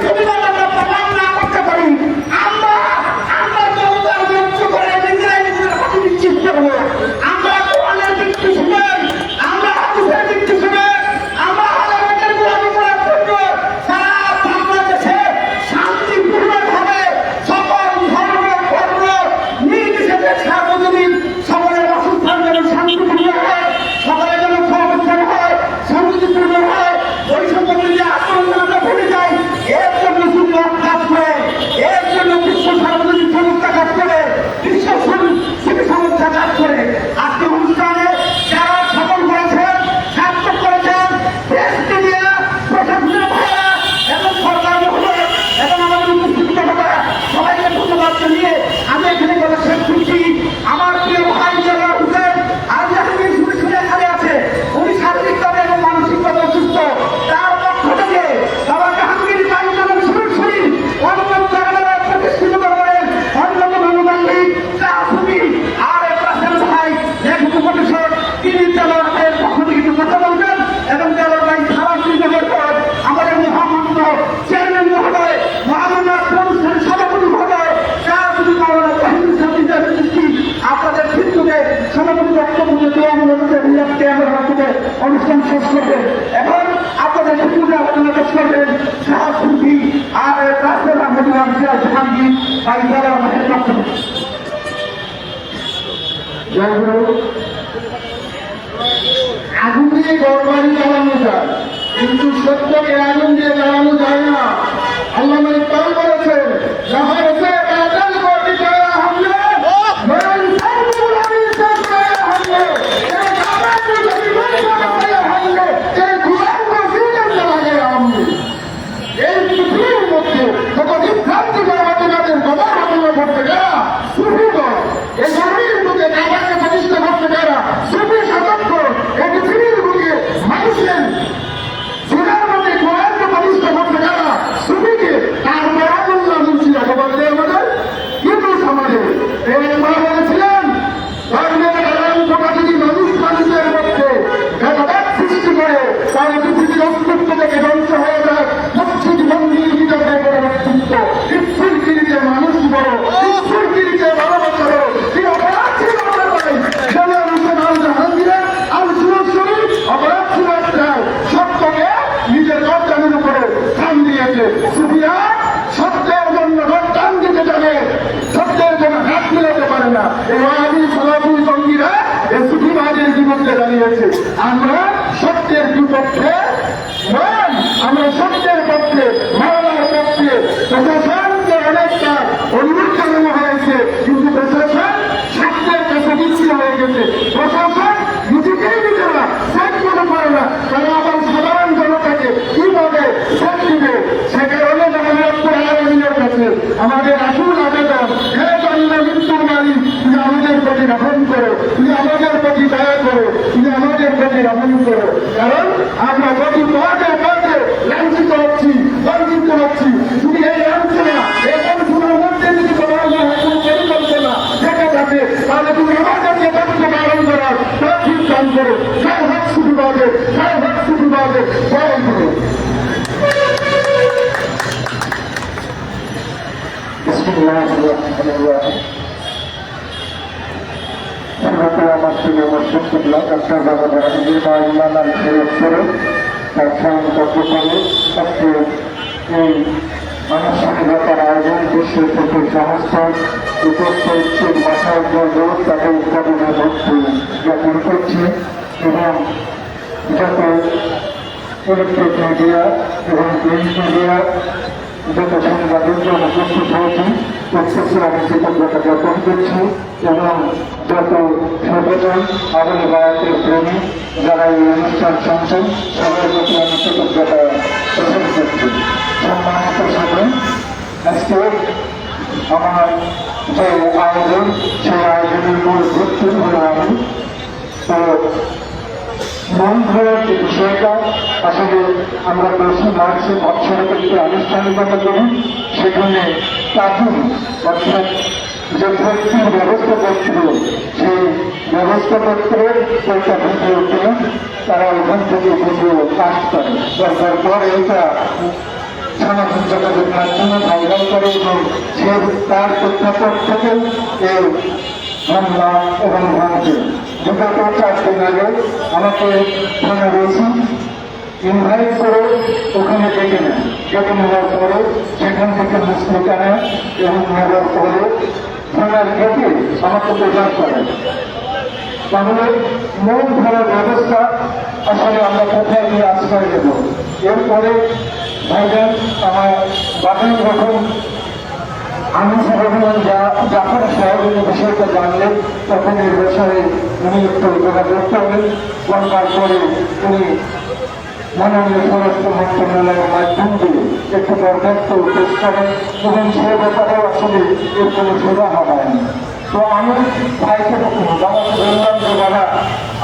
থেকে অনুষ্ঠান শেষ করবে এখন আপনাদের সুবিধা আপনারা শেষ করবেন শাহাদ সুফি আর রাস্তা মহিলা সিরাজ সুখাঙ্গি আগুন দিয়ে গরবারি চালানো যায়, কিন্তু সত্যকে আগুন দিয়ে দাঁড়ানো যায় না। আল্লাহ হয়েছে আমরা সত্যের বিপক্ষে নয়, আমরা সত্যের পক্ষে মামলার পক্ষে প্রশাসনকে অনেকটা অনুরোধ জানানো হয়েছে। কিন্তু প্রশাসন রহম করো কারণ আমরা প্রতি বাবা জাহাঙ্গীর বা ইমান আল প্রয়োগ করে তার সংকল্প করে আজকে এই আনুষ্ঠানিকতার আয়োজন বিশ্বের থেকে সমস্ত উপস্থিত মাথার জন্য তাকে উৎপাদনে ভর্তি জ্ঞাপন করছি এবং যত ইলেকট্রিক মিডিয়া এবং প্রিন্ট মিডিয়া যত সাংবাদিক জন উপস্থিত হয়েছি প্রত্যেককে আমি কৃতজ্ঞতা জ্ঞাপন করছি এবং যত সচেতন আগামী ভারতের প্রেমী যারা এই অনুষ্ঠান শুনছেন সবার প্রতি আমি কৃতজ্ঞতা প্রকাশ আমার যে আয়োজন, সেই আয়োজনের মূল ভিত্তি হলো আমি। তো মন ধরার যে বিষয়টা আসলে আমরা বেশি মার্চে অর্থনীতিতে আনুষ্ঠানিকতা করি সেখানে প্রাথমিক অর্থাৎ যে ভর্তির ব্যবস্থাপত্র সেই ব্যবস্থাপত্রের কয়েকটা ভিডিও করে তারা ওখান থেকে ভিডিও কাজ করে দরকার পরে এটা সামাজিক যোগাযোগ মাধ্যমে ভাইরাল করে এবং সে তার প্রেক্ষাপট থেকে এই হামলা এবং ভাঙছে বিগত চার দিন আগে আমাকে ফোনে রয়েছি ইনভাইট করে ওখানে ডেকে নেন। ডেকে নেওয়ার পরে সেখান থেকে মুসলিকা নেন এবং নেওয়ার পরে থানার গেটে আমাকে প্রচার করে। তাহলে মূল ধরার ব্যবস্থা আসলে আমরা কোথায় গিয়ে আশ্রয় দেব এরপরে ভাইজান আমার বাগান যখন আমি সাধারণ যা জাফর সাহেবের বিষয়টা জানলেন তখন এই বিষয়ে উনি একটু যোগাযোগ করলেন। করবার পরে উনি মাননীয় স্বরাষ্ট্র মন্ত্রণালয়ের মাধ্যম দিয়ে একটু দরখাস্ত পেশ করেন এবং সে ব্যাপারে আসলে এর কোনো সুরাহা হয়নি। তো আমি ভাইকে তখন বললাম যে, বাবা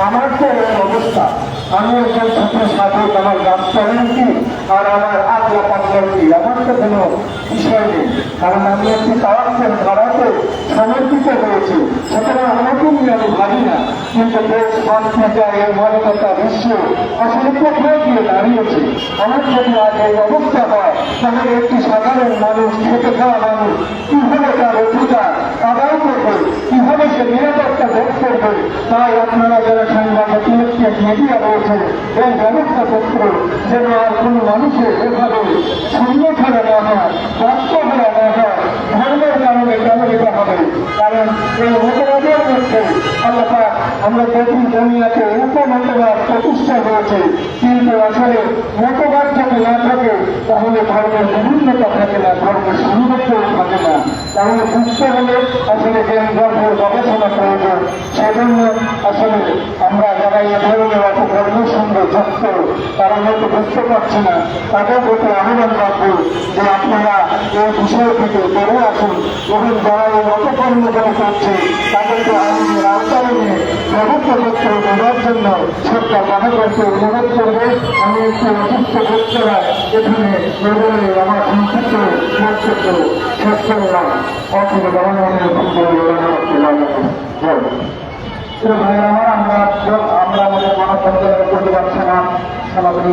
আমার তো এই অবস্থা। আমি একজন ছাত্র সাধক আমার গাছ চলেন কি? আর আমার আগলা পাগলা কি? আমার তো কোনো বিষয় নেই। কারণ আমি একটি তাওয়াক্কের ধারাতে সমর্পিত হয়েছি সুতরাং আমাকে নিয়ে আমি ভাবি না। কিন্তু দেশ মানবতা এই মানবতা, বিশ্ব আসলে কোথায় গিয়ে দাঁড়িয়েছে। আমার যদি আজ এই অবস্থা হয়, তাহলে একটি সাধারণ মানুষ খেতে খাওয়া মানুষ, কীভাবে তার অধিকার আদায় করবে? কীভাবে সে নিরাপত্তা ভোগ করবে? তাই আপনারা যারা সাংবাদিক ইলেকট্রিক মিডিয়া রয়েছে এই ব্যবস্থাপত্র যেন আর কোনো মানুষের এভাবে শূন্য ছাড়া না হয় ব্যস্ত হয়ে না হয় ধর্মের কারণে ব্যবহৃত হবে কারণ এই মতবাদের মধ্যে আল্লাহ আমরা দেখি দুনিয়াতে উপমতবাদ প্রতিষ্ঠা হয়েছে কিন্তু আসলে মতবাদ যদি না থাকে তাহলে ধর্মের বিভিন্নতা থাকে না, ধর্মের সামঞ্জস্য থাকে না। তাহলে সুস্থ হলে আসলে জ্ঞান ধর্মের গবেষণা প্রয়োজন সেজন্য আসলে আমরা যারা এই ধরনের অপধর্মের সঙ্গে যুক্ত, তারা হয়তো বুঝতে পারছে না। তাদের প্রতি আহ্বান রাখব যে আপনারা এই বিষয় থেকে বেরিয়ে আসুন। এবং যারা এই অপকর্মগুলো করছে তাদেরকে নিয়ে করতে দেওয়ার জন্য। সরকার বাধাগ্রস্ত অনুরোধ করবে, আমি একটু অসুস্থ ব্যক্তিরা এখানে এবারে আমার সংক্ষিপ্ত বক্তব্য শেষ করলাম অসুস্থ গভর্নমেন্ট আমরা আমরা আমাদের মানববন্ধনের প্রতিবাদ সভা সমাপনী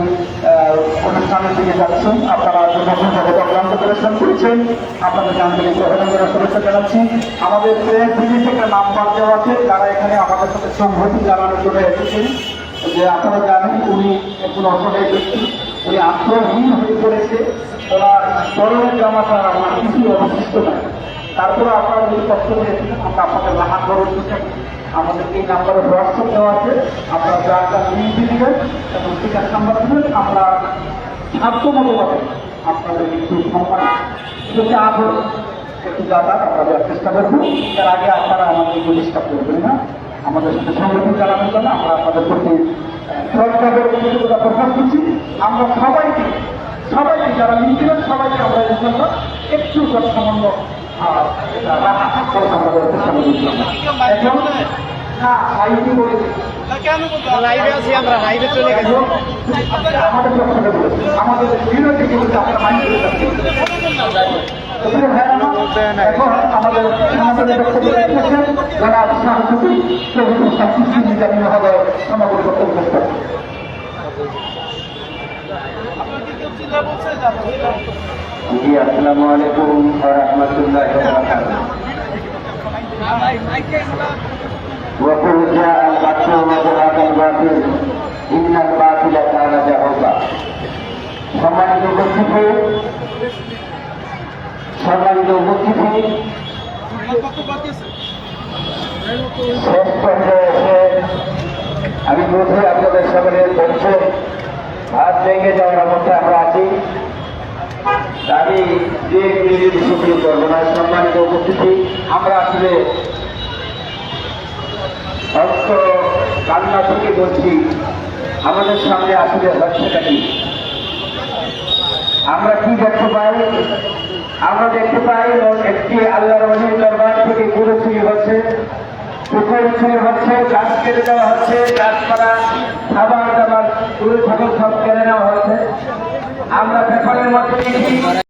অনুষ্ঠানের দিকে যাচ্ছি আপনারা জগৎ অক্লান্ত করেছেন। আপনাদের আন্তরিক অভিনন্দনের শুভেচ্ছা জানাচ্ছি। আমাদের দিদি থেকে নাম্বার দেওয়া আছে, যারা এখানে আমাদের সাথে সংহতি জানানোর জন্য এসেছেন। যে আপনারা জানেন, উনি একজন অসহায় ব্যক্তি। উনি আত্মহীন হয়ে পড়েছে। ওনার পরনের জামাটা আমার কিছুই অবশিষ্ট নাই। তারপরে আপনারা যদি কষ্ট করেছেন আমরা আপনাদের লাহান করার চেষ্টা করি আমাদের এই নাম্বারে হোয়াটসঅ্যাপ দেওয়া আছে। আপনারা যার লিঙ্ক দিয়ে দিবেন এবং ঠিকানা নাম্বার দিবেন, আমরা সাধ্যমতভাবে আপনাদের একটু সম্মান যদি আদর একটু যাতায়াত আমরা দেওয়ার চেষ্টা করব। তার আগে আপনারা আমাদের প্রতিষ্ঠা করবেন না। আমাদের সাথে সংগঠন চালানোর জন্য আমরা আপনাদের প্রতি শ্রদ্ধা কৃতজ্ঞতা প্রকাশ করছি। আমরা সবাইকে সবাইকে যারা মিলছিলেন সবাইকে আমরা এর জন্য একটু সামান্য লাইভে আছি আমরা লাইভে চলে গেছি আমাদের। আমাদের বিরোধী কিন্তু আপনারা আমাদের জি আসসালামু আলাইকুম ওয়া রাহমাতুল্লাহি ওয়া বারাকাতুহু وقل جاء الحق وزهق الباطل إن الباطل كان زهوقا সম্মানিত উপস্থিতি সম্মানিত উপস্থিতি শেষ পর্যায়ে এসে আমি বোধ আপনাদের সকলের পরিচয় ভেঙে যাওয়ার অবস্থা আমরা আছি। আমি যে মিনিট শুক্রিয় করব না, সম্মানিত উপস্থিতি। আমরা আসলে কান্না থেকে বলছি আমাদের সামনে আসলে হচ্ছেটা কি? আমরা কি দেখতে পাই? আমরা দেখতে পাই একটি আল্লাহ দরবার থেকে গুরু হচ্ছে। পুকুর চুরি হচ্ছে গাছ কেটে দেওয়া হচ্ছে গাছপালা খাবার দাবার গুরু ঠাকুর সব কেড়ে হচ্ছে। আমরা পেপারের মধ্যে